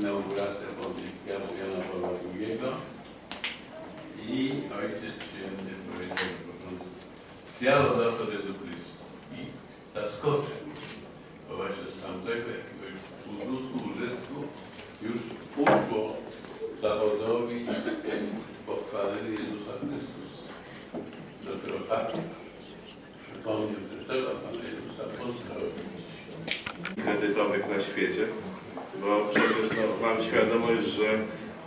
Inauguracja pontyfikatu Jana Pawła II. I Ojciec Święty powiedział na początku Zjadł Jezu Chrystus. I zaskoczył, bo właśnie z tamtego jakiegoś uzdusku, użytku już uszło Zachodowi pochwalili Jezusa Chrystusa. Dopiero taki przypomniał, że trzeba Pana Jezusa pozdrowić. kredytowych na świecie, bo przecież no, mam świadomość, że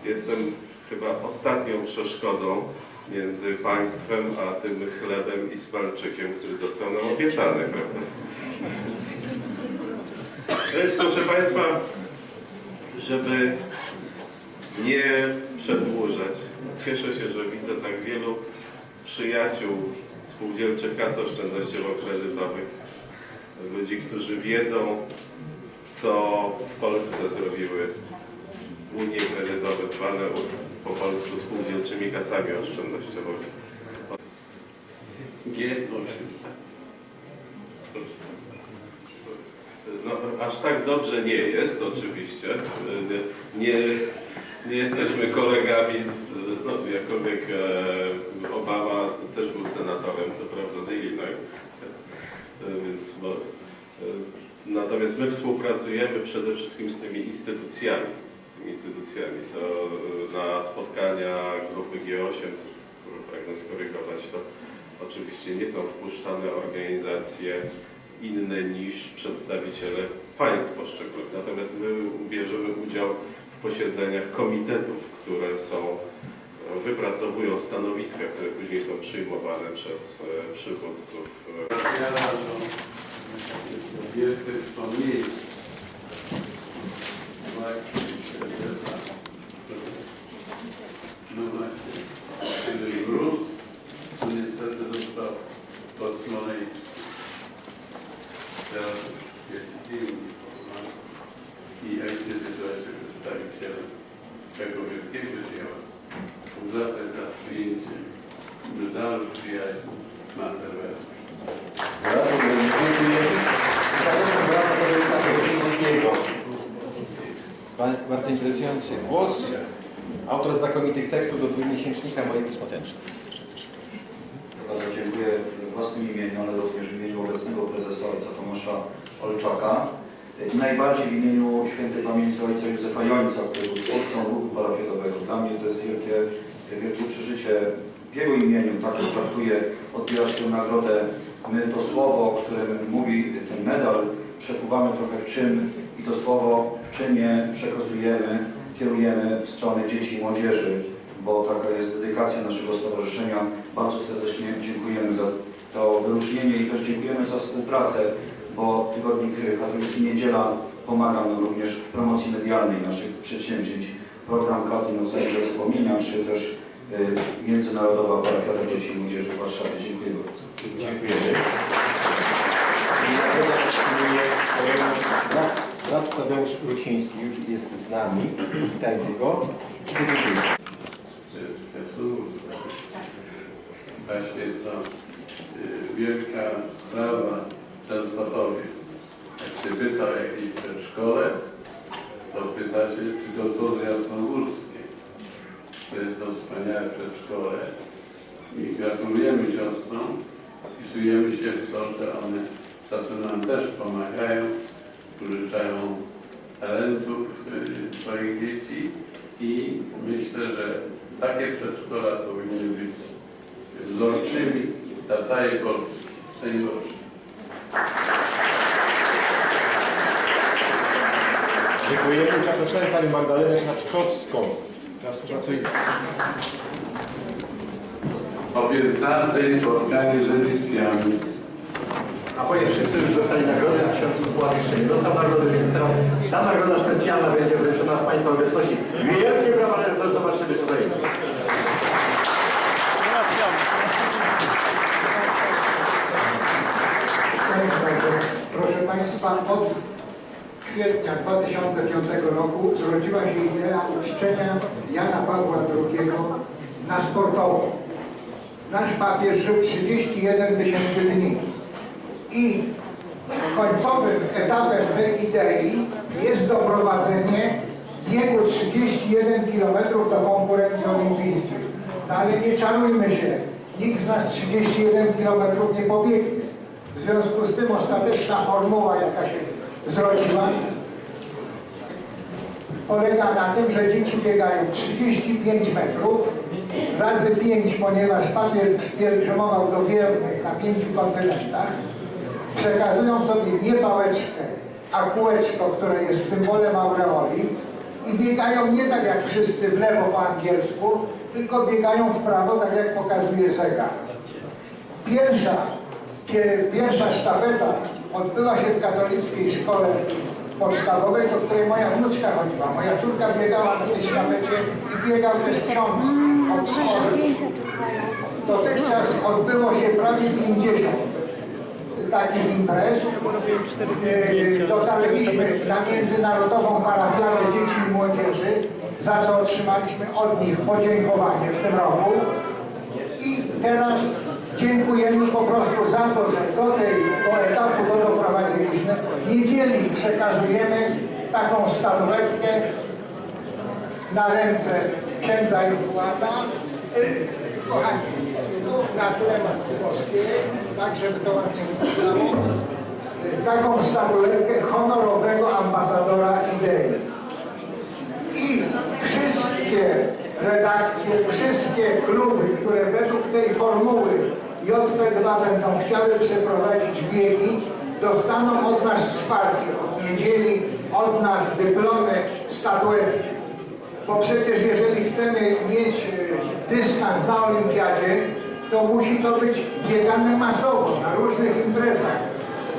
jestem chyba ostatnią przeszkodą między państwem a tym chlebem i smalczykiem, który został nam obiecany, prawda? Więc proszę Państwa, żeby nie przedłużać, cieszę się, że widzę tak wielu przyjaciół spółdzielczych kas oszczędnościowo-kredytowych, ludzi, którzy wiedzą, co w Polsce zrobiły unie kredytowe, zwane po polsku spółdzielczymi kasami oszczędnościowymi. G8. No, aż tak dobrze nie jest, oczywiście. Nie, nie, jesteśmy kolegami, no, jakkolwiek e, Obama też był senatorem, co prawda z Illinois. E, Więc, bo, e, natomiast my współpracujemy przede wszystkim z tymi instytucjami. Z tymi instytucjami. To e, na spotkania grupy G8, które pragnę skorygować, to oczywiście nie są wpuszczane organizacje inne niż przedstawiciele państw poszczególnych. Natomiast my bierzemy udział w posiedzeniach komitetów, które są, e, wypracowują stanowiska, które później są przyjmowane przez e, przywódców e, Wiara to wielkie wspomnienie. Właśnie, święta. No właśnie, kiedy gruz, to niestety został pod mojej teraz świecił i Bardzo interesujący głos. Autor znakomitych tekstów do dwumiesięcznika mojej potężnej. Bardzo dziękuję w własnym imieniu, ale również w imieniu obecnego prezesa ojca Tomasza Olczaka. Najbardziej w imieniu świętej pamięci ojca Józefa Jońca, który był twórcą ruchu parafiotowego. Dla mnie to jest wielkie, wielkie przeżycie w jego imieniu. Tak to traktuję, odbierasz tę nagrodę. My to słowo, które mówi ten medal, przekuwamy trochę w czyn i to słowo czynie przekazujemy, kierujemy w stronę dzieci i młodzieży, bo taka jest dedykacja naszego stowarzyszenia. Bardzo serdecznie dziękujemy za to wyróżnienie i też dziękujemy za współpracę, bo Tygodnik Katolicki Niedziela pomaga nam również w promocji medialnej naszych przedsięwzięć. Program Katin Ocenia Zapomnienia, czy też y, Międzynarodowa Parafiata Dzieci i Młodzieży w Warszawie. Dziękuję bardzo. Otrzymuje kolejny brat, Tadeusz Ruciński, już jest z nami. Witajcie go. Właśnie jest to y, wielka sprawa w Częstochowie. Jak się pyta o jakieś przedszkole, to pyta się, czy to to z Jasnogórskie. To jest to wspaniałe przedszkole. I gratulujemy siostrom. Wpisujemy się w to, że one czasem nam też pomagają, użyczają talentów y, swoich dzieci i myślę, że takie przedszkola powinny być wzorczymi dla całej Polski. Szczęść Boże. Dziękujemy. Zapraszamy Panią Magdalenę. O 15 spotkanie z edycjami. A ponieważ wszyscy już dostali nagrody, a ksiądz Układ jeszcze nie dostał nagrody, więc teraz ta nagroda specjalna będzie wręczona w Państwa obecności. Wielkie brawa, ale zobaczymy co to jest. Proszę Państwa, od kwietnia 2005 roku zrodziła się idea uczczenia Jana Pawła II na sportowo. Nasz papież żył 31 tysięcy dni. I końcowym etapem tej idei jest doprowadzenie biegu 31 km do konkurencji olimpijskiej. No ale nie czarujmy się, nikt z nas 31 km nie pobiegnie. W związku z tym ostateczna formuła, jaka się zrodziła, polega na tym, że dzieci biegają 35 metrów razy 5, ponieważ papier pielgrzymował do wiernych na pięciu kontynentach. Przekazują sobie nie pałeczkę, a kółeczko, które jest symbolem aureoli i biegają nie tak jak wszyscy w lewo po angielsku, tylko biegają w prawo, tak jak pokazuje zegar. Pierwsza, pierwsza sztafeta odbyła się w katolickiej szkole podstawowej, do której moja wnuczka chodziła. Moja córka biegała na tej sztafecie i biegał też ksiądz od szkoły. Dotychczas odbyło się prawie 50 takich imprez. Yy, Dotarliśmy na międzynarodową parafialę dzieci i młodzieży, za co otrzymaliśmy od nich podziękowanie w tym roku. I teraz dziękujemy po prostu za to, że do tego etapu to doprowadziliśmy. Niedzieli przekazujemy taką statuetkę na ręce księdza Jufuata. Y, Kochani, tu na tle Matki tak żeby to ładnie wyglądało, taką statuetkę honorowego ambasadora idei. I wszystkie redakcje, wszystkie kluby, które według tej formuły JP2 będą chciały przeprowadzić biegi, dostaną od nas wsparcie. Od niedzieli od nas dyplomy, statuetki. Bo przecież jeżeli chcemy mieć e, dystans na olimpiadzie, to musi to być biegane masowo, na różnych imprezach.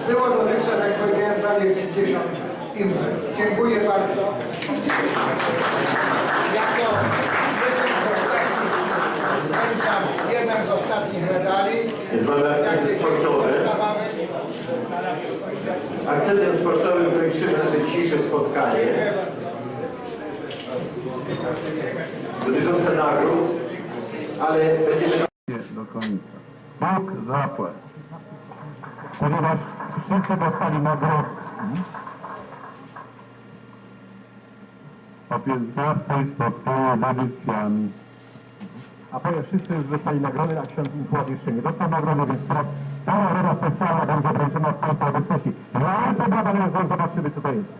Było dotychczas, jak powiedziałem, prawie 50 imprez. Dziękuję bardzo. Jako jeden z ostatnich, jeden z ostatnich medali. Jest jakie sportowe. dostawamy. Akcentem sportowym kończymy nasze dzisiejsze spotkanie dotyczące nagród, ale będziemy do końca. Bóg zapłać. Ponieważ wszyscy dostali nagrodę. Papieżostwo i spotkanie z edycjami. A ponieważ wszyscy już dostali nagrody, a ksiądz Infuat jeszcze nie dostał nagrody, więc teraz ta nagroda specjalna będzie wręczona w Państwa obecności. Ja to badamy, zobaczymy co to jest.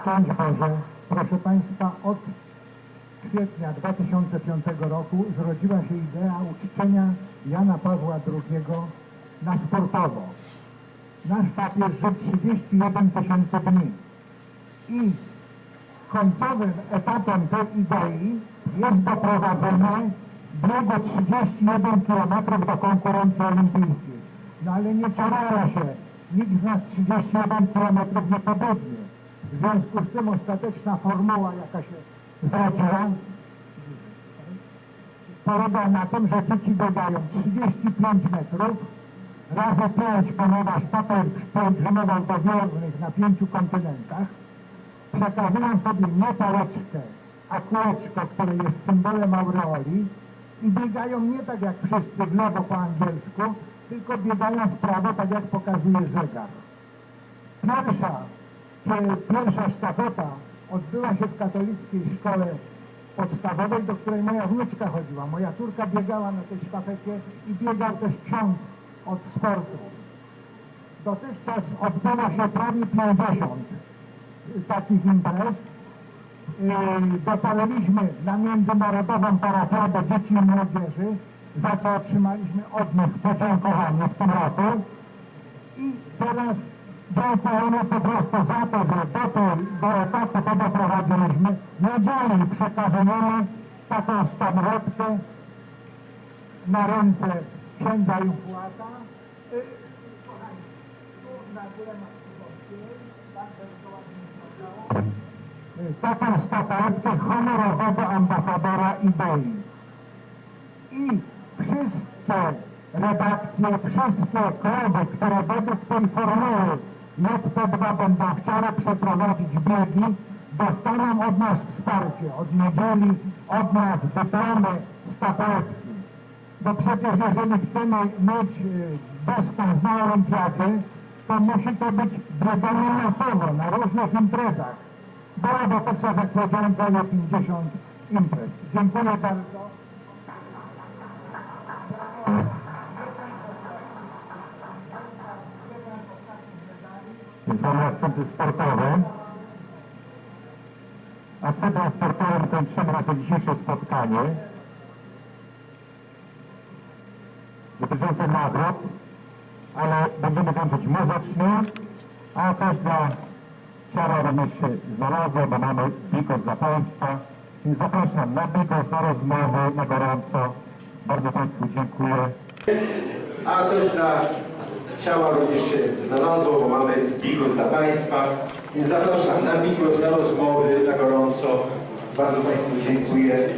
Szczęść Boże, proszę Państwa, od kwietnia 2005 roku zrodziła się idea uczczenia Jana Pawła II na sportowo. Nasz papież żył 31 tysięcy dni i końcowym etapem tej idei jest doprowadzenie biegu 31 km do konkurencji olimpijskiej. No ale nie czarujmy się, nikt z nas 31 km nie pobiegnie. W związku z tym ostateczna formuła, jaka się zrodziła, polega na tym, że dzieci biegają 35 metrów. Razy 5, ponieważ papier pielgrzymował do wiernych na pięciu kontynentach, przekazują sobie nie pałeczkę, a kółeczko, które jest symbolem aureoli. I biegają nie tak jak wszyscy w lewo po angielsku, tylko biegają w prawo, tak jak pokazuje zegar. Pierwsza, pierwsza sztafeta odbyła się w katolickiej szkole podstawowej, do której moja wnuczka chodziła. Moja córka biegała na tej sztafecie i biegał też ksiądz od sportu. Dotychczas odbyło się prawie 50 takich imprez. Yy, Dotarliśmy na międzynarodową parafiadę dzieci i młodzieży, za co otrzymaliśmy od nich podziękowanie w tym roku. I teraz dziękujemy po prostu za to, że do, tej, do etapu to doprowadziliśmy. Niedzieli przekazujemy taką statuetkę na ręce księdza Jufuata. Y, Kochani, tu na to wyglądało. Y, Taką statuetkę honorowego ambasadora idei i wszystkie redakcje, wszystkie kluby, które według tej formuły JP2 będą chciały przeprowadzić biegi, dostaną od nas wsparcie, od niedzieli, od nas dyplomy, statuetki. Bo przecież jeżeli chcemy mieć y, dystans na olimpiadzie, to musi to być bieganie masowo na różnych imprezach. Było dotychczas, jak powiedziałem, prawie 50 imprez. Dziękuję bardzo. Mamy akcenty sportowe. Akcentem sportowym kończymy na to dzisiejsze spotkanie dotyczące nagród, ale będziemy kończyć muzycznie, a coś dla ciała również się znalazło, bo mamy bigos dla Państwa. Więc zapraszam na bigos, na rozmowę, na gorąco. Bardzo Państwu dziękuję. A coś dla ciała również się znalazło, bo mamy bigos dla Państwa. Więc zapraszam na bigos, na rozmowy, na gorąco. Bardzo Państwu dziękuję.